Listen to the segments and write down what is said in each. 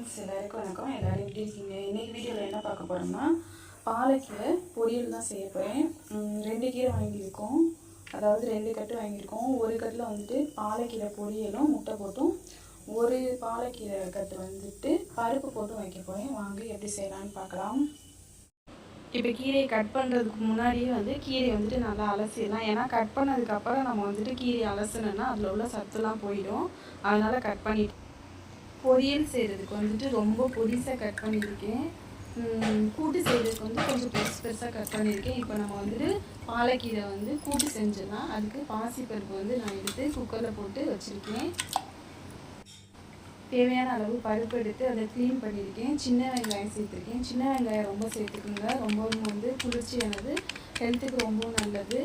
Friends எல்லாருக்கும் வணக்கம். எல்லோரும் எப்படி இருக்கீங்க? இன்றைக்கி வீடியோவில் என்ன பார்க்க போகிறோம்னா பாலைக்கீரை பொரியல் தான் செய்ய போகிறேன் ரெண்டு கீரை வாங்கியிருக்கோம். அதாவது ரெண்டு கட்டு வாங்கியிருக்கோம். ஒரு கட்டில் வந்துட்டு பாலைக்கீரை பொரியலும் முட்டை போட்டும். ஒரு பாலைக்கீரை கட்டு வந்துட்டு பருப்பு போட்டும் வைக்க போகிறேன் வாங்க எப்படி செய்யலாம்னு பார்க்கலாம். இப்போ கீரையை கட் பண்ணுறதுக்கு முன்னாடியே வந்து கீரையை வந்துட்டு நல்லா அலசிடலாம். ஏன்னா கட் பண்ணதுக்கப்புறம் நம்ம வந்துட்டு கீரையை அலசணுன்னா அதில் உள்ள சத்துலாம் போயிடும். அதனால் கட் பண்ணிட்டு பொரியல் செய்கிறதுக்கு வந்துட்டு ரொம்ப பொடிசாக கட் பண்ணியிருக்கேன். கூட்டு செய்கிறதுக்கு வந்து கொஞ்சம் பெருசு பெருசாக கட் பண்ணியிருக்கேன். இப்போ நம்ம வந்துட்டு பாலக்கீரை வந்து கூட்டு செஞ்சிடலாம். அதுக்கு பாசிப்பருப்பு வந்து நான் எடுத்து குக்கரில் போட்டு வச்சுருக்கேன். தேவையான அளவு பருப்பு எடுத்து அதை க்ளீன் பண்ணியிருக்கேன். சின்ன வெங்காயம் சேர்த்துருக்கேன். சின்ன வெங்காயம் ரொம்ப சேர்த்துக்குங்க. ரொம்பவும் வந்து குளிர்ச்சியானது. ஹெல்த்துக்கு ரொம்பவும் நல்லது.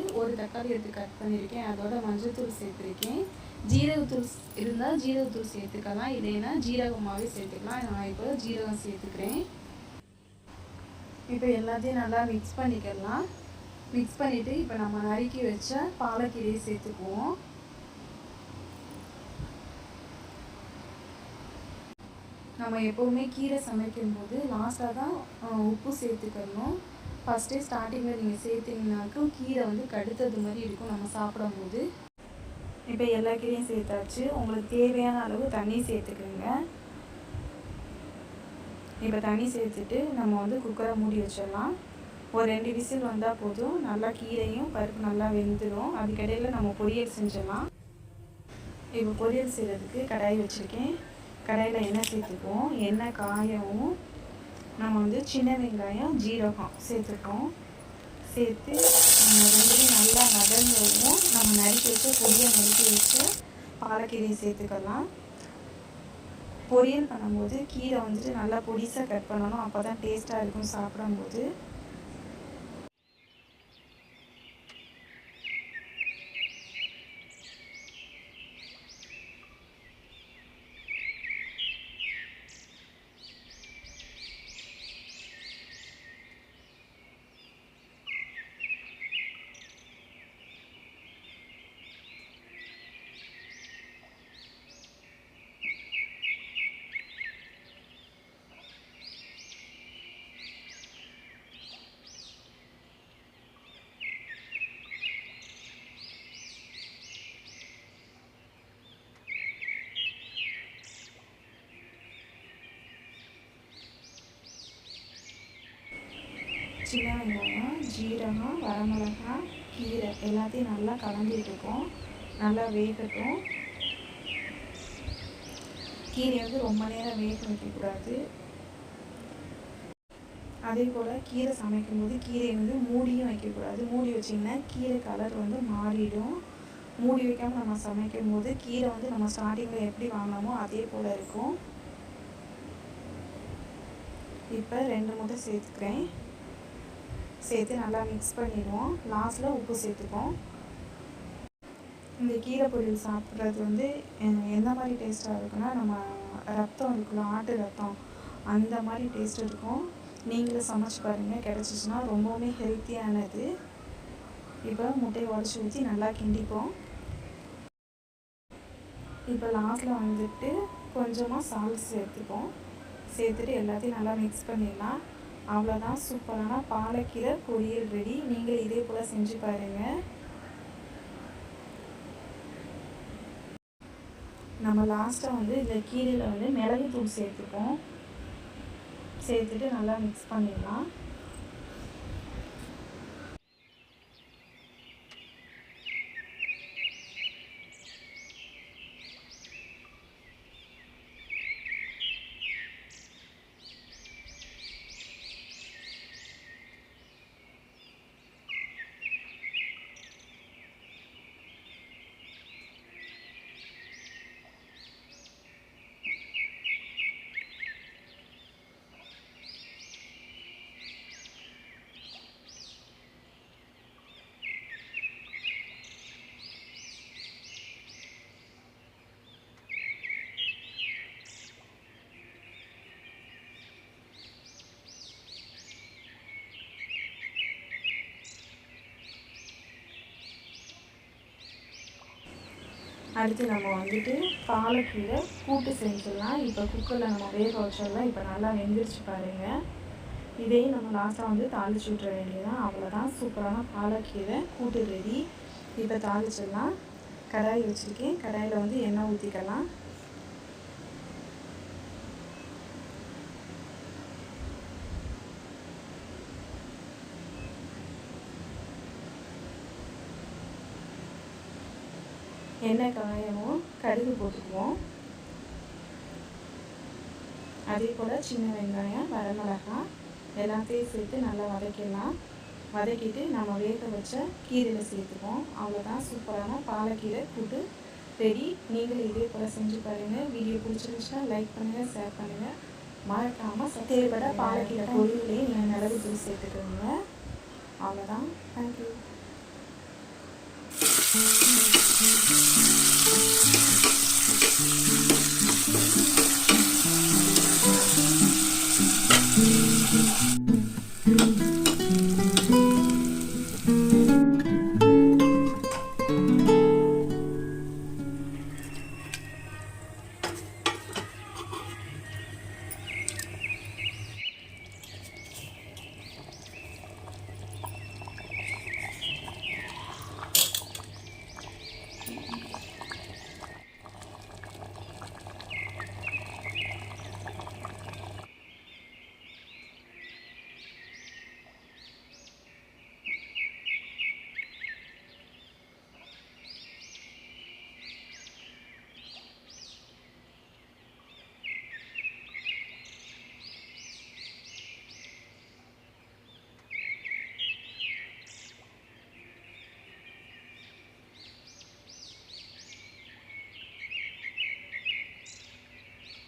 தக்காளி எடுத்து கட் பண்ணியிருக்கேன். அதோட மஞ்சள்தூள் சேர்த்துருக்கேன். ஜீரகத்தூள் இருந்தால் ஜீரகத்தூள் சேர்த்துக்கலாம். இல்லைன்னா ஜீரகமாகவே சேர்த்துக்கலாம். நான் இப்போ ஜீரகம் சேர்த்துக்கிறேன். இப்போ எல்லாத்தையும் நல்லா மிக்ஸ் பண்ணிக்கலாம். மிக்ஸ் பண்ணிவிட்டு இப்போ நம்ம நறுக்கி வச்ச பாலக்கீரையை சேர்த்துக்குவோம். நம்ம எப்போவுமே கீரை சமைக்கும்போது லாஸ்ட்டாக தான் உப்பு சேர்த்துக்கணும். ஃபஸ்ட்டே ஸ்டார்டிங்கில் நீங்கள் சேர்த்தீங்கனாக்கும் கீரை வந்து கடுத்தது மாதிரி இருக்கும் நம்ம சாப்பிடும்போது. இப்போ எல்லா கீரையும் சேர்த்தாச்சு. உங்களுக்கு தேவையான அளவு தண்ணி சேர்த்துக்கோங்க. இப்போ தண்ணி சேர்த்துட்டு நம்ம வந்து குக்கரை மூடி வச்சிடலாம். ஒரு ரெண்டு விசில் வந்தால் போதும். நல்லா கீரையும் பருப்பு நல்லா வெந்துடும் அதுக்கிடையில் நம்ம பொரியல் செஞ்சிடலாம். இப்போ பொரியல் செய்கிறதுக்கு கடாய் வச்சுருக்கேன். கடாயில் எண்ணெய் சேர்த்துக்குவோம். எண்ணெய் காயவும் நம்ம வந்து சின்ன வெங்காயம் ஜீரகம் சேர்த்துப்போம் சேர்த்து நம்ம ரெண்டையும் நல்லா வதங்கவும் நம்ம நறுக்கி வச்சு பொடியை நறுக்கி வச்சு பாலக்கீரையை சேர்த்துக்கலாம். பொரியல் பண்ணும்போது கீரை வந்துட்டு நல்லா பொடிசாக கட் பண்ணணும் அப்போ தான் டேஸ்ட்டாக இருக்கும் சாப்பிடும்போது. சின்ன வெங்காயம் ஜீரகம் வரமிளகாய் கீரை எல்லாத்தையும் நல்லா கலந்துட்டுருக்கோம் நல்லா வேகட்டும். கீரையை வந்து ரொம்ப நேரம் வேக வைக்கக்கூடாது அதே போல் கீரை சமைக்கும்போது கீரையை வந்து மூடியும் வைக்கக்கூடாது மூடி வச்சிங்கன்னா கீரை கலர் வந்து மாறிடும். மூடி வைக்காமல் நம்ம சமைக்கும் போது கீரை வந்து நம்ம ஸ்டார்டிங்கில் எப்படி வாங்கினோமோ அதே போல் இருக்கும். இப்போ ரெண்டு முட்டை சேர்த்துக்கிறேன். சேர்த்து நல்லா மிக்ஸ் பண்ணிடுவோம். லாஸ்ட்டில் உப்பு சேர்த்துப்போம். இந்த கீரை பொரியல் சாப்பிட்றது வந்து எந்த மாதிரி டேஸ்ட்டாக இருக்குன்னா நம்ம ரத்தம் இருக்குல்ல ஆட்டு ரத்தம் அந்த மாதிரி டேஸ்ட் இருக்கும். நீங்களும் சமைச்சு பாருங்கள் கிடச்சிச்சின்னா ரொம்பவுமே ஹெல்த்தியானது இப்போ முட்டையை உடச்சி ஊற்றி நல்லா கிண்டிப்போம். இப்போ லாஸ்ட்டில் வந்துட்டு கொஞ்சமாக சால்ட் சேர்த்துப்போம். சேர்த்துட்டு எல்லாத்தையும் நல்லா மிக்ஸ் பண்ணிடலாம். அவ்வளோதான் சூப்பரான பாலக்கீரை பொரியல் ரெடி நீங்கள் இதே போல் செஞ்சு பாருங்கள் நம்ம லாஸ்ட்டாக வந்து இந்த கீரையில் வந்து மிளகு தூள் சேர்த்துப்போம். சேர்த்துட்டு நல்லா மிக்ஸ் பண்ணிடலாம். அடுத்து நம்ம வந்துட்டு பாலக்கீரை கூட்டு செஞ்சிடலாம் இப்போ குக்கரில் நம்ம வேக வச்சிடலாம் இப்போ நல்லா வெந்துருச்சு பாருங்கள் இதையும் நம்ம லாஸ்ட்டாக வந்து தாளிச்சு விட்ற வேண்டியதான் அவ்வளோதான் சூப்பரான பாலக்கீரை கூட்டு ரெடி. இப்போ தாளிச்சிடலாம். கடாய் வச்சுருக்கேன். கடாயில் வந்து எண்ணெய் ஊற்றிக்கலாம் எண்ணெய் காயவும் கடுகு போட்டுக்குவோம். அதே போல் சின்ன வெங்காயம் வரமிளகாய் எல்லாத்தையும் சேர்த்து நல்லா வதக்கிடலாம். வதக்கிட்டு நம்ம வேக வச்ச கீரையில் சேர்த்துக்குவோம். அவ்வளோதான் சூப்பரான பாலக்கீரை கூட்டு ரெடி. நீங்களும் இதே போல் செஞ்சு பாருங்கள் வீடியோ பிடிச்சிருந்துச்சுன்னா லைக் பண்ணுங்கள் ஷேர் பண்ணுங்கள் மறக்காமல் தேவைப்பட பாலக்கீரை பொருள்களையும் நீங்கள் மிளகு தூள் சேர்த்துக்கோங்க. அவ்வளோதான் தேங்க்யூ